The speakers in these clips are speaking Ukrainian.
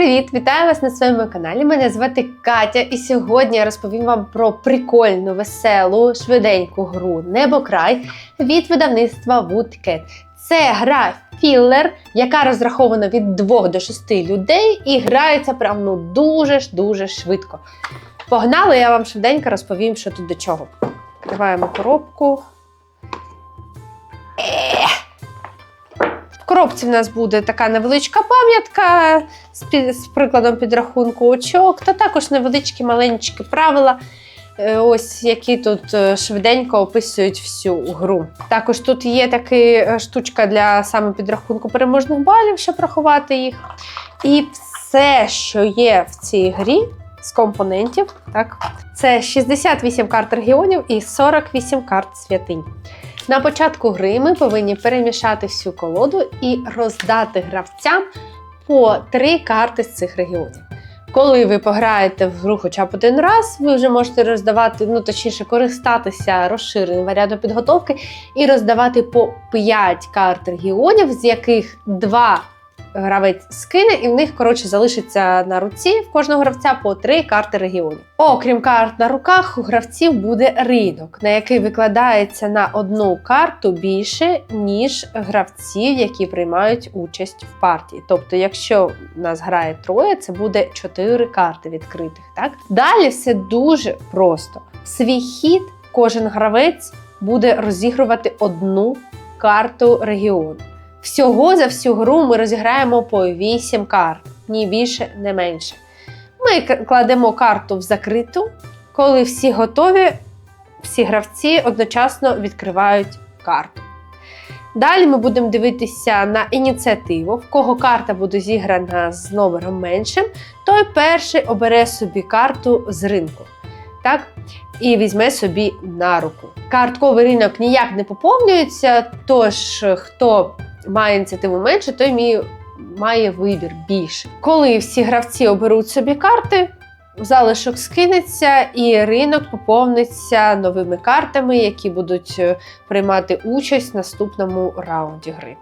привіт! Вітаю вас на своєму каналі. Мене звати Катя, і сьогодні я розповім вам про прикольну, веселу, швиденьку гру Небокрай від видавництва Woodcat. Це гра філлер, яка розрахована від 2 до 6 людей і грається прям ну дуже ж дуже швидко. Погнали, я вам швиденько розповім, що тут до чого. Відкриваємо коробку. Коробці в нас буде така невеличка пам'ятка з, під- з прикладом підрахунку очок, та також невеличкі маленькі правила, е, ось які тут е, швиденько описують всю гру. Також тут є така штучка для саме підрахунку переможних балів, щоб рахувати їх. І все, що є в цій грі з компонентів, так, це 68 карт регіонів і 48 карт святинь. На початку гри ми повинні перемішати всю колоду і роздати гравцям по три карти з цих регіонів. Коли ви пограєте в гру хоча б один раз, ви вже можете роздавати, ну точніше, користатися розширеним варіантом підготовки і роздавати по 5 карт регіонів, з яких 2 гравець скине, і в них, коротше, залишиться на руці в кожного гравця по 3 карти регіонів. Окрім карт на руках, у гравців буде ринок, на який викладається на одну карту більше, ніж гравців, які приймають участь в партії. Тобто, якщо нас грає троє, це буде 4 карти відкритих. Так? Далі все дуже просто. В свій хід кожен гравець буде розігрувати одну карту регіону. Всього за всю гру ми розіграємо по 8 карт, ні більше, не менше. Ми кладемо карту в закриту, коли всі готові, всі гравці одночасно відкривають карту. Далі ми будемо дивитися на ініціативу, в кого карта буде зіграна з номером меншим, той перший обере собі карту з ринку. Так? І візьме собі на руку. Картковий ринок ніяк не поповнюється, тож хто має ініціативу менше, той мій- має вибір більше. Коли всі гравці оберуть собі карти, залишок скинеться, і ринок поповниться новими картами, які будуть е, приймати участь в наступному раунді гри.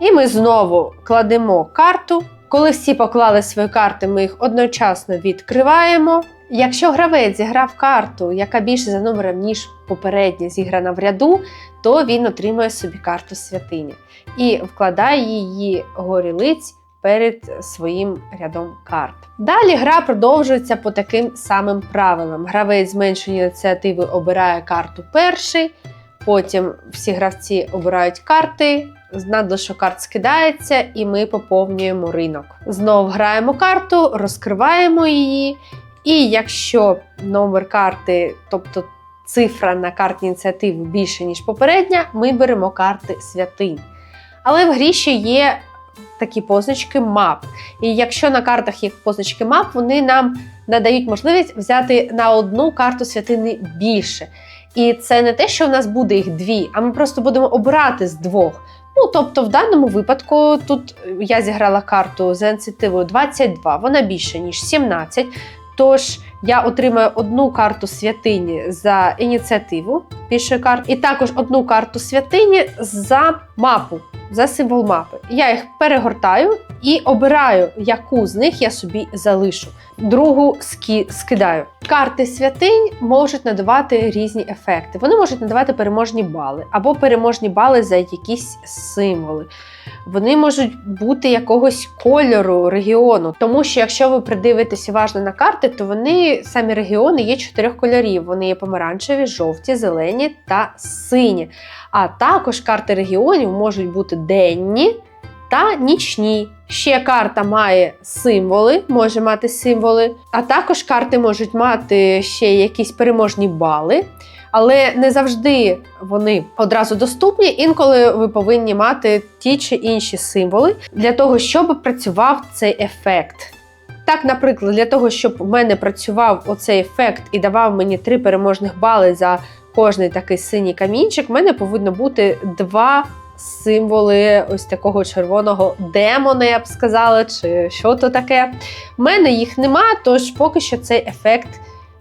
І ми знову кладемо карту. Коли всі поклали свої карти, ми їх одночасно відкриваємо. Якщо гравець зіграв карту, яка більше за номером, ніж попередня зіграна в ряду, то він отримує собі карту святині і вкладає її горілиць перед своїм рядом карт. Далі гра продовжується по таким самим правилам. Гравець з меншої ініціативи обирає карту перший, потім всі гравці обирають карти. З надлишок карт скидається, і ми поповнюємо ринок. Знов граємо карту, розкриваємо її. І якщо номер карти, тобто цифра на карті ініціативи більше, ніж попередня, ми беремо карти святинь. Але в грі ще є такі позначки мап. І якщо на картах є позначки мап, вони нам надають можливість взяти на одну карту святини більше. І це не те, що в нас буде їх дві, а ми просто будемо обирати з двох. Ну, тобто, в даному випадку тут я зіграла карту з ініціативою 22, вона більше, ніж 17. Тож я отримаю одну карту святині за ініціативу більшої карт, і також одну карту святині за мапу, за символ мапи. Я їх перегортаю і обираю, яку з них я собі залишу. Другу скі- скидаю. Карти святинь можуть надавати різні ефекти. Вони можуть надавати переможні бали або переможні бали за якісь символи. Вони можуть бути якогось кольору регіону, тому що якщо ви придивитесь уважно на карти, то вони самі регіони є чотирьох кольорів. Вони є помаранчеві, жовті, зелені та сині. А також карти регіонів можуть бути денні та нічні. Ще карта має символи, може мати символи, а також карти можуть мати ще якісь переможні бали. Але не завжди вони одразу доступні. Інколи ви повинні мати ті чи інші символи для того, щоб працював цей ефект. Так, наприклад, для того, щоб в мене працював оцей ефект і давав мені три переможних бали за кожний такий синій камінчик, в мене повинно бути два символи ось такого червоного демона, я б сказала, чи що то таке. В мене їх нема, тож поки що цей ефект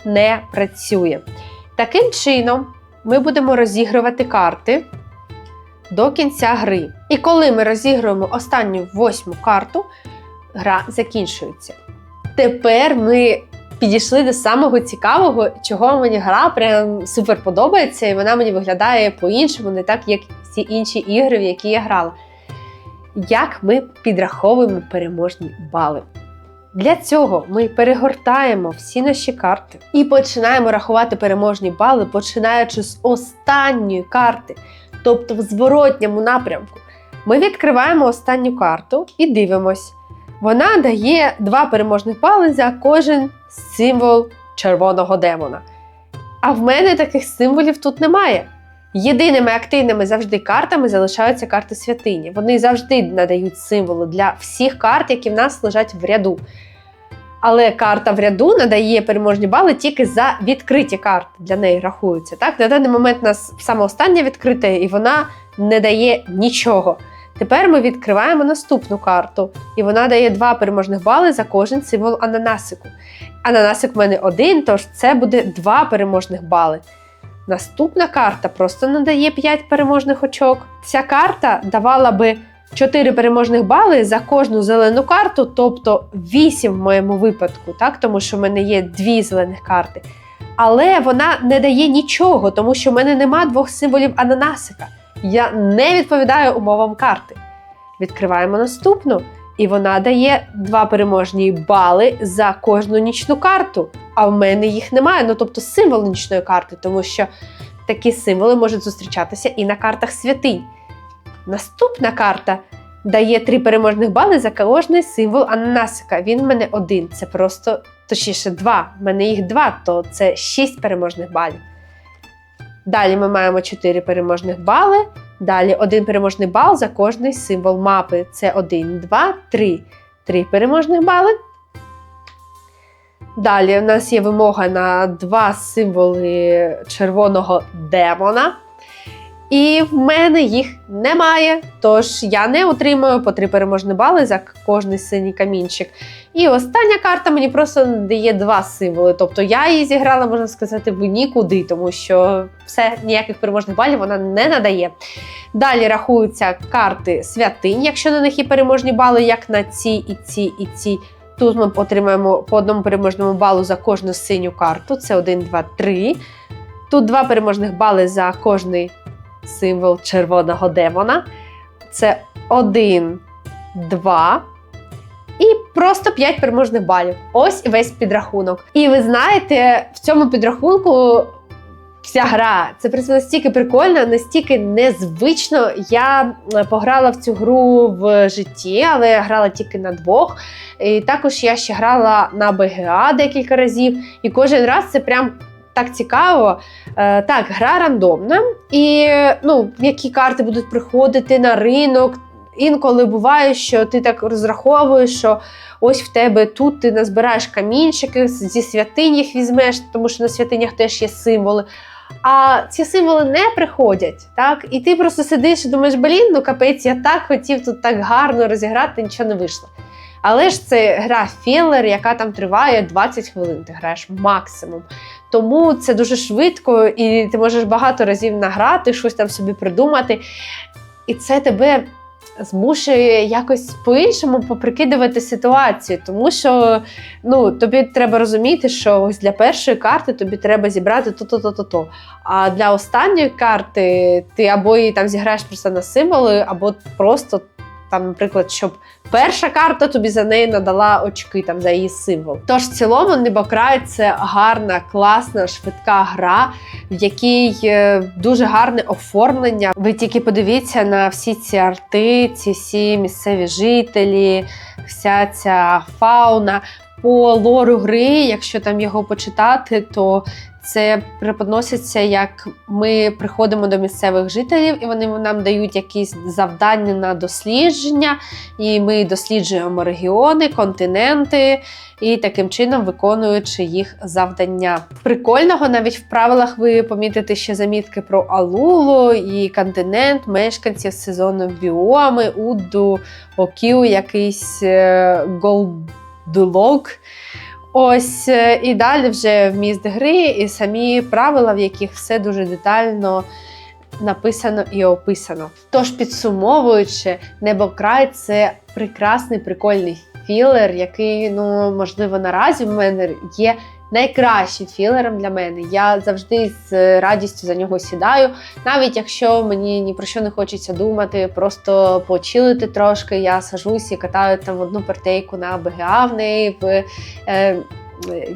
не працює. Таким чином, ми будемо розігрувати карти до кінця гри. І коли ми розігруємо останню восьму карту, гра закінчується. Тепер ми підійшли до самого цікавого, чого мені гра прям супер подобається, і вона мені виглядає по-іншому, не так, як всі інші ігри, в які я грала. Як ми підраховуємо переможні бали? Для цього ми перегортаємо всі наші карти і починаємо рахувати переможні бали, починаючи з останньої карти, тобто в зворотньому напрямку. Ми відкриваємо останню карту і дивимось. Вона дає два переможних бали за кожен символ червоного демона. А в мене таких символів тут немає. Єдиними активними завжди картами залишаються карти святині. Вони завжди надають символи для всіх карт, які в нас лежать в ряду. Але карта в ряду надає переможні бали тільки за відкриті карти. Для неї рахуються. Так? На даний момент у нас саме остання відкрита, і вона не дає нічого. Тепер ми відкриваємо наступну карту, і вона дає два переможних бали за кожен символ ананасику. Ананасик в мене один, тож це буде два переможних бали. Наступна карта просто надає 5 переможних очок. Ця карта давала би 4 переможних бали за кожну зелену карту, тобто 8 в моєму випадку, так? тому що в мене є дві зелених карти. Але вона не дає нічого, тому що в мене нема двох символів ананасика. Я не відповідаю умовам карти. Відкриваємо наступну, і вона дає два переможні бали за кожну нічну карту. А в мене їх немає. Ну тобто символ нічної карти, тому що такі символи можуть зустрічатися і на картах святинь. Наступна карта дає три переможних бали за кожний символ ананасика. Він в мене один. Це просто точніше два. В мене їх два, то це шість переможних балів. Далі ми маємо 4 переможних бали. Далі один переможний бал за кожний символ мапи. Це 1, 2, 3. 3 переможних бали. Далі у нас є вимога на два символи червоного демона. І в мене їх немає. Тож я не отримую по 3 переможні бали за кожний синій камінчик. І остання карта мені просто дає два символи. Тобто я її зіграла, можна сказати, в нікуди, тому що все, ніяких переможних балів вона не надає. Далі рахуються карти святинь, якщо на них є переможні бали, як на цій і цій і цій. Тут ми отримаємо по одному переможному балу за кожну синю карту. Це 1, 2, 3. Тут два переможних бали за кожний символ червоного демона. Це 1, 2. І просто 5 переможних балів. Ось і весь підрахунок. І ви знаєте, в цьому підрахунку вся гра це просто настільки прикольно, настільки незвично. Я е, пограла в цю гру в житті, але я грала тільки на двох. І також я ще грала на БГА декілька разів. І кожен раз це прям. Так цікаво. Е, так, гра рандомна, і ну, які карти будуть приходити на ринок. Інколи буває, що ти так розраховуєш, що ось в тебе тут ти назбираєш камінчики, зі святинь їх візьмеш, тому що на святинях теж є символи. А ці символи не приходять, так? І ти просто сидиш і думаєш, блін, ну капець, я так хотів тут так гарно розіграти, нічого не вийшло. Але ж це гра філер, яка там триває 20 хвилин, ти граєш максимум. Тому це дуже швидко, і ти можеш багато разів награти, щось там собі придумати. І це тебе змушує якось по-іншому поприкидувати ситуацію, тому що ну, тобі треба розуміти, що ось для першої карти тобі треба зібрати то-то-то-то-то. А для останньої карти ти або її там зіграєш просто на символи, або просто там, наприклад, щоб перша карта тобі за неї надала очки там за її символ. Тож в цілому Небокрай це гарна, класна, швидка гра, в якій е, дуже гарне оформлення. Ви тільки подивіться на всі ці арти, ці всі місцеві жителі, вся ця фауна. По лору гри, якщо там його почитати, то це преподноситься, як ми приходимо до місцевих жителів, і вони нам дають якісь завдання на дослідження, і ми досліджуємо регіони, континенти, і таким чином виконуючи їх завдання. Прикольного навіть в правилах ви помітите ще замітки про Алулу і континент, мешканців сезону біоми, Удду, Окіу, якийсь голдулок. Ось е, і далі вже вміст гри, і самі правила, в яких все дуже детально написано і описано. Тож, підсумовуючи, небокрай це прекрасний прикольний філер, який, ну, можливо, наразі в мене є найкращим філером для мене. Я завжди з радістю за нього сідаю. Навіть якщо мені ні про що не хочеться думати, просто почилити трошки, я сажусь і катаю там одну партейку на БГА в неї в. Е,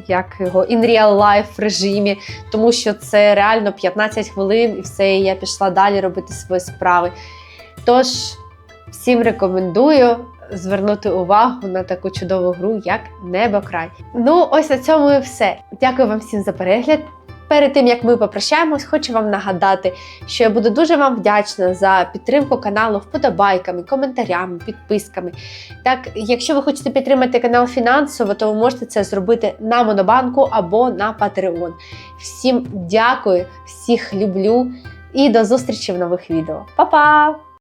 як його in real life режимі, тому що це реально 15 хвилин і все, і я пішла далі робити свої справи. Тож, всім рекомендую звернути увагу на таку чудову гру, як Небокрай. Ну, ось на цьому і все. Дякую вам всім за перегляд. Перед тим як ми попрощаємось, хочу вам нагадати, що я буду дуже вам вдячна за підтримку каналу вподобайками, коментарями, підписками. Так, якщо ви хочете підтримати канал фінансово, то ви можете це зробити на Монобанку або на Patreon. Всім дякую, всіх люблю і до зустрічі в нових відео. Па-па!